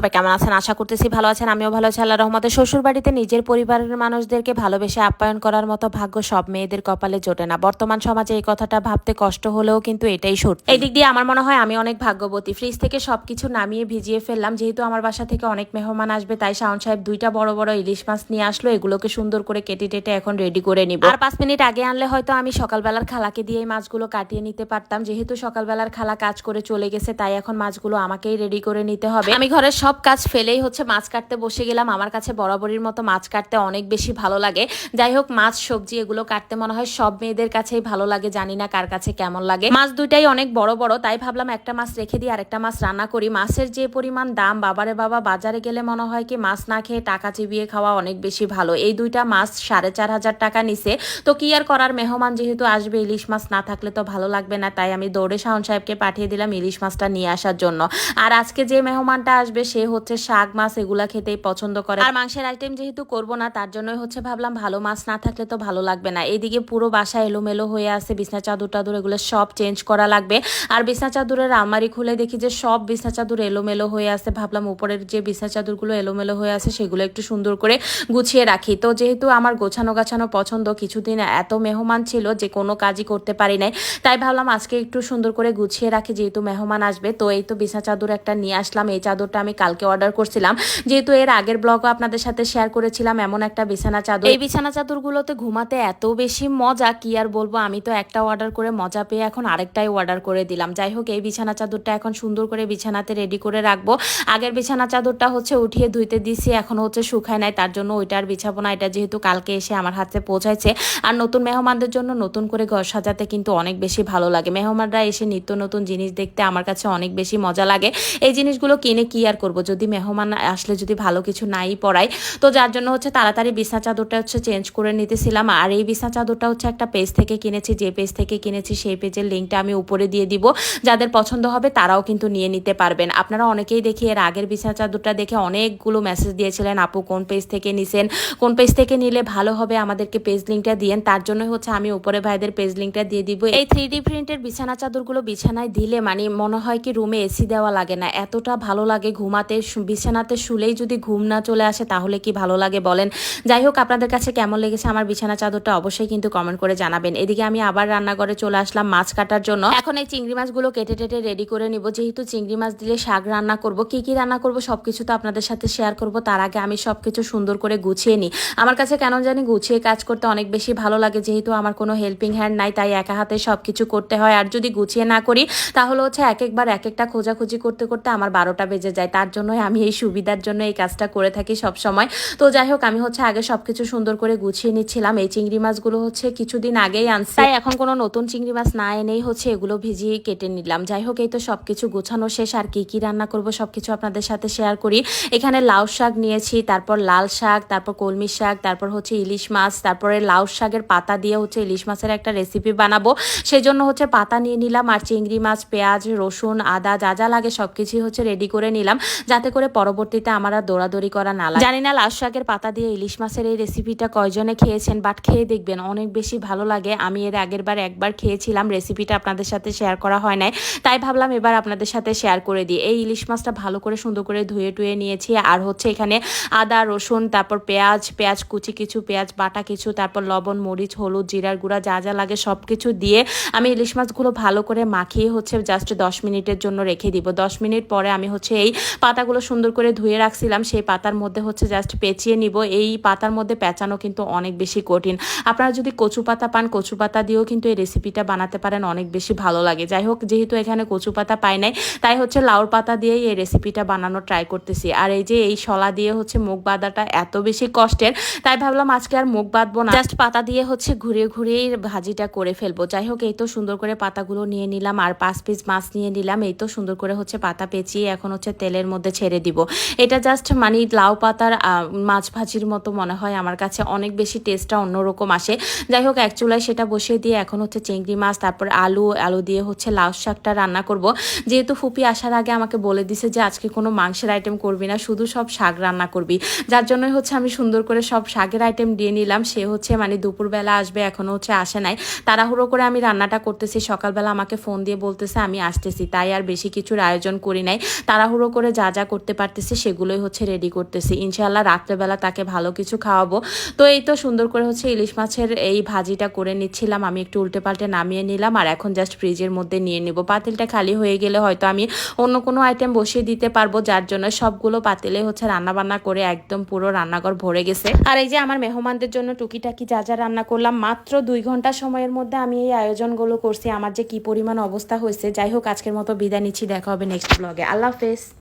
সবাই কেমন আছেন? আশা করতেছি ভালো আছেন, আমিও ভালো আছি। আল্লাহ রহমতে শ্বশুর বাড়িতে নিজের পরিবারের মানুষদেরকে ভালোবেসে আপ্যায়ন করার মতো ভাগ্য সব মেয়েদের কপালে জোটে না। বর্তমান সমাজে এই কথাটা ভাবতে কষ্ট হলেও কিন্তু এটাই সত্যি। এই দিক দিয়ে আমার মনে হয় আমি অনেক ভাগ্যবতী। ফ্রিজ থেকে সবকিছু নামিয়ে ভিজিয়ে ফেললাম। যেহেতু আমার বাসা থেকে অনেক মেহমান আসবে, তাই শাওন সাহেব দুইটা বড় বড় ইলিশ মাছ নিয়ে আসলো। এগুলোকে সুন্দর করে কেটে টেটে এখন রেডি করে নিব। আর পাঁচ মিনিট আগে আনলে হয়তো আমি সকালবেলার খালাকে দিয়ে এই মাছগুলো কাটিয়ে নিতে পারতাম। যেহেতু সকালবেলার খালা কাজ করে চলে গেছে, তাই এখন মাছগুলো আমাকেই রেডি করে নিতে হবে। আমি ঘরের সব কাজ ফেলেই হচ্ছে মাছ কাটতে বসে গেলাম। আমার কাছে বরাবরের মতো মাছ কাটতে অনেক বেশি ভালো লাগে। যাই হোক, মাছ, সবজি এগুলো কাটতে মনে হয় সব মেয়েদের কাছেই ভালো লাগে, জানি না কার কাছে কেমন লাগে। মাছ দুইটাই অনেক বড় বড়, তাই ভাবলাম একটা মাছ রেখে দিই আর একটা মাছ রান্না করি। মাছের যে পরিমাণ দাম, বাবারে বাবা, বাজারে গেলে মনে হয় কি মাছ না খেয়ে টাকা চিবিয়ে খাওয়া অনেক বেশি ভালো। এই দুইটা মাছ সাড়ে চার হাজার টাকা নিছে। তো কি আর করার? মেহমান যেহেতু আসবে, ইলিশ মাছ না থাকলে তো ভালো লাগবে না। তাই আমি দৌড়ে শাহন সাহেবকে পাঠিয়ে দিলাম ইলিশ মাছটা নিয়ে আসার জন্য। আর আজকে যে মেহমানটা আসবে, সে হচ্ছে শাক, মাছ এগুলা খেতেই পছন্দ করে। আর মাংসের আইটেম যেহেতু করব না, তার জন্যই হচ্ছে ভাবলাম ভালো মাছ না থাকলে তো ভালো লাগবে না। এইদিকে পুরো বাসা এলোমেলো হয়ে আছে, বিছনা চাদর টাদর এগুলো সব চেঞ্জ করা লাগবে। আর বিছনা চাদরের আলমারি খুলে দেখি যে সব বিছনা চাদর এলোমেলো হয়ে আছে। ভাবলাম উপরের যে বিছনা চাদরগুলো এলোমেলো হয়ে আছে, সেগুলো একটু সুন্দর করে গুছিয়ে রাখি। তো যেহেতু আমার গোছানো গাছানো পছন্দ, কিছুদিন এত মেহমান ছিল যে কোনো কাজই করতে পারি নাই। তাই ভাবলাম আজকে একটু সুন্দর করে গুছিয়ে রাখি, যেহেতু মেহমান আসবে, তো এই তো বিছনা চাদর একটা নিয়ে আসলাম। এই চাদরটা আমি কালকে অর্ডার করছিলাম। যেহেতু এর আগের ব্লগও আপনাদের সাথে শেয়ার করেছিলাম, এমন একটা বিছানা চাদর। এই বিছানা চাদরগুলোতে ঘুমাতে এত বেশি মজা, কি আর বলব? আমি তো একটা অর্ডার করে মজা পেয়ে এখন আরেকটাই অর্ডার করে দিলাম। যাই হোক, এই বিছানা চাদরটা এখন সুন্দর করে বিছানাতে রেডি করে রাখব। আগের বিছানা চাদরটা হচ্ছে উঠিয়ে ধুইতে দিছি এখন হচ্ছে শুকায় নাই, তার জন্য ওইটার আর বিছাবো না। এটা যেহেতু কালকে এসে আমার হাতে পৌঁছাইছে। আর নতুন মেহমানদের জন্য নতুন করে ঘর সাজাতে কিন্তু অনেক বেশি ভালো লাগে। মেহমানরা এসে নিত্য নতুন জিনিস দেখতে আমার কাছে অনেক বেশি মজা লাগে। এই জিনিসগুলো কিনে কি আর করব? যদি মেহমান আসলে যদি ভালো কিছু নাই পড়াই তো যার জন্য হচ্ছে তাড়াতাড়ি বিছনা চাদরটা হচ্ছে চেঞ্জ করে নিতেছিলাম। আর এই বিছনা চাদরটা হচ্ছে একটা পেজ থেকে কিনেছি, যে পেজ থেকে কিনেছি সেই পেজের লিঙ্কটা আমি উপরে দিয়ে দিব। যাদের পছন্দ হবে তারাও কিন্তু নিয়ে নিতে পারবেন। আপনারা অনেকেই দেখি এর আগের বিছনা চাদরটা দেখে অনেকগুলো মেসেজ দিয়েছিলেন, আপু, কোন পেজ থেকে নিছেন? কোন পেজ থেকে নিলে ভালো হবে আমাদেরকে পেজ লিঙ্কটা দিয়েন? তার জন্য হচ্ছে আমি উপরে ভাইদের পেজ লিঙ্কটা দিয়ে দিব। এই থ্রি ডি প্রিন্টের বিছানা চাদরগুলো বিছানায় দিলে মানে মনে হয় কি রুমে এসি দেওয়া লাগে না। এতটা ভালো লাগে ঘুমাতে শু- বিছানাতে শুলেই যদি ঘুম না চলে আসে তাহলে কি ভালো লাগে বলেন? যাই হোক, আপনাদের কাছে কেমন লেগেছে আমার বিছানা চাদরটা অবশ্যই কিন্তু কমেন্ট করে জানাবেন। এদিকে আমি আবার রান্নাঘরে চলে আসলাম মাছ কাটার জন্য। এখন এই চিংড়ি মাছগুলো কেটে টেটে রেডি করে নিব। যেহেতু চিংড়ি মাছ দিলে শাক রান্না করব, কি কি রান্না করব সবকিছু তো আপনাদের সাথে শেয়ার করব। তার আগে আমি সবকিছু সুন্দর করে গুছিয়ে নিই। আমার কাছে কেন জানি গুছিয়ে কাজ করতে অনেক বেশি ভালো লাগে। যেহেতু আমার কোনো হেল্পিং হ্যান্ড নাই, তাই একা হাতে সবকিছু করতে হয়। আর যদি গুছিয়ে না করি, তাহলে হচ্ছে এক একবার এক একটা খোঁজাখুঁজি করতে করতে আমার বারোটা বেজে যায়। তার জন্যই আমি এই সুবিধার জন্য এই কাজটা করে থাকি সব সময় তো যাই হোক আমি হচ্ছে আগে সবকিছু সুন্দর করে গুছিয়ে নিচ্ছিলাম। এই চিংড়ি মাছগুলো হচ্ছে কিছুদিন আগেই আনছি। তাই এখন কোনো নতুন চিংড়ি মাছ না এনেই হচ্ছে এগুলো ভিজিয়ে কেটে নিলাম। যাই হোক এই তো সব কিছু গোছানো শেষ। আর কি কি রান্না করব সবকিছু আপনাদের সাথে শেয়ার করি। এখানে লাউ শাক নিয়েছি তারপর লাল শাক তারপর কলমি শাক তারপর হচ্ছে ইলিশ মাছ তারপরে লাউ শাকের পাতা দিয়ে হচ্ছে ইলিশ মাছের একটা রেসিপি বানাবো। সেই জন্য হচ্ছে পাতা নিয়ে নিলাম। আর চিংড়ি মাছ পেঁয়াজ রসুন আদা যা যা লাগে সবকিছুই হচ্ছে রেডি করে নিলাম। যাতে করে পরবর্তীতে আমার আর দৌড়াদৌড়ি করা না লাগে। জানি না লাউ শাকের পাতা দিয়ে ইলিশ মাছের এই রেসিপিটা কয়জনে খেয়েছেন বাট খেয়ে দেখবেন, অনেক বেশি ভালো লাগে। আমি এর আগের বার একবার খেয়েছিলাম রেসিপিটা আপনাদের সাথে শেয়ার করা হয় নাই। তাই ভাবলাম এবার আপনাদের সাথে শেয়ার করে দিই। এই ইলিশ মাছটা ভালো করে সুন্দর করে ধুয়ে টুয়ে নিয়েছি। আর হচ্ছে এখানে আদা, রসুন, তারপর পেঁয়াজ পেঁয়াজ কুচি কিছু, পেঁয়াজ বাটা কিছু, তারপর লবণ, মরিচ, হলুদ, জিরার গুঁড়া, যা যা লাগে সব কিছু দিয়ে আমি ইলিশ মাছগুলো ভালো করে মাখিয়ে হচ্ছে জাস্ট দশ মিনিটের জন্য রেখে দিব। দশ মিনিট পরে আমি হচ্ছে এই পাতাগুলো সুন্দর করে ধুয়ে রাখছিলাম, সেই পাতার মধ্যে হচ্ছে জাস্ট পেঁচিয়ে নিব। এই পাতার মধ্যে পেঁচানো কিন্তু অনেক বেশি কঠিন। আপনারা যদি কচু পাতা পান, কচু পাতা দিয়েও কিন্তু এই রেসিপিটা বানাতে পারেন, অনেক বেশি ভালো লাগে। যাই হোক, যেহেতু এখানে কচু পাতা পাই নাই, তাই হচ্ছে লাউর পাতা দিয়েই এই রেসিপিটা বানানো ট্রাই করতেছি। আর এই যে এই শলা দিয়ে হচ্ছে মুখ বাঁধাটা এত বেশি কষ্টের, তাই ভাবলাম আজকে আর মুখ বাঁধবো না। জাস্ট পাতা দিয়ে হচ্ছে ঘুরিয়ে ঘুরিয়েই ভাজিটা করে ফেলব। যাই হোক, এই তো সুন্দর করে পাতাগুলো নিয়ে নিলাম, আর পাঁচ পিস মাছ নিয়ে নিলাম। এই তো সুন্দর করে হচ্ছে পাতা পেঁচিয়ে এখন হচ্ছে তেলের মধ্যে ছেড়ে দিব। এটা জাস্ট মানে লাউ পাতার মাছ ভাজির মতো মনে হয় আমার কাছে। অনেক বেশি টেস্টটা অন্যরকম আসে। যাই হোক এক চুলায় সেটা বসিয়ে দিয়ে এখন হচ্ছে চিংড়ি মাছ, তারপর আলু আলু দিয়ে হচ্ছে লাউ শাকটা রান্না করব। যেহেতু ফুপি আসার আগে আমাকে বলে দিছে যে, আজকে কোনো মাংসের আইটেম করবি না, শুধু সব শাক রান্না করবি। যার জন্যই হচ্ছে আমি সুন্দর করে সব শাকের আইটেম দিয়ে নিলাম। সে হচ্ছে মানে দুপুরবেলা আসবে এখনও হচ্ছে আসে নাই। তাড়াহুড়ো করে আমি রান্নাটা করতেছি। সকালবেলা আমাকে ফোন দিয়ে বলতেছে, আমি আসতেছি। তাই আর বেশি কিছুর আয়োজন করি নাই। তাড়াহুড়ো করে যা যা করতে পারতেছি সেগুলোই হচ্ছে রেডি করতেছি। ইনশাল্লাহ রাত্রেবেলা তাকে ভালো কিছু খাওয়াবো। তো এই তো সুন্দর করে হচ্ছে ইলিশ মাছের এই ভাজিটা করে নিচ্ছিলাম। আমি একটু উল্টে পাল্টে নামিয়ে নিলাম আর এখন জাস্ট ফ্রিজের মধ্যে নিয়ে নিব। পাতিলটা খালি হয়ে গেলে হয়তো আমি অন্য কোনো আইটেম বসিয়ে দিতে পারব, যার জন্য সবগুলো পাতিলে হচ্ছে রান্না বান্না করে একদম পুরো রান্নাঘর ভরে গেছে। আর এই যে আমার মেহমানদের জন্য টুকিটাকি যা যা রান্না করলাম, মাত্র দুই ঘণ্টা সময়ের মধ্যে আমি এই আয়োজনগুলো করছি। আমার যে কি পরিমাণ অবস্থা হয়েছে, যাই হোক আজকের মতো বিদায় নিচ্ছি। দেখা হবে নেক্সট ব্লগে আল্লাহ হাফেজ।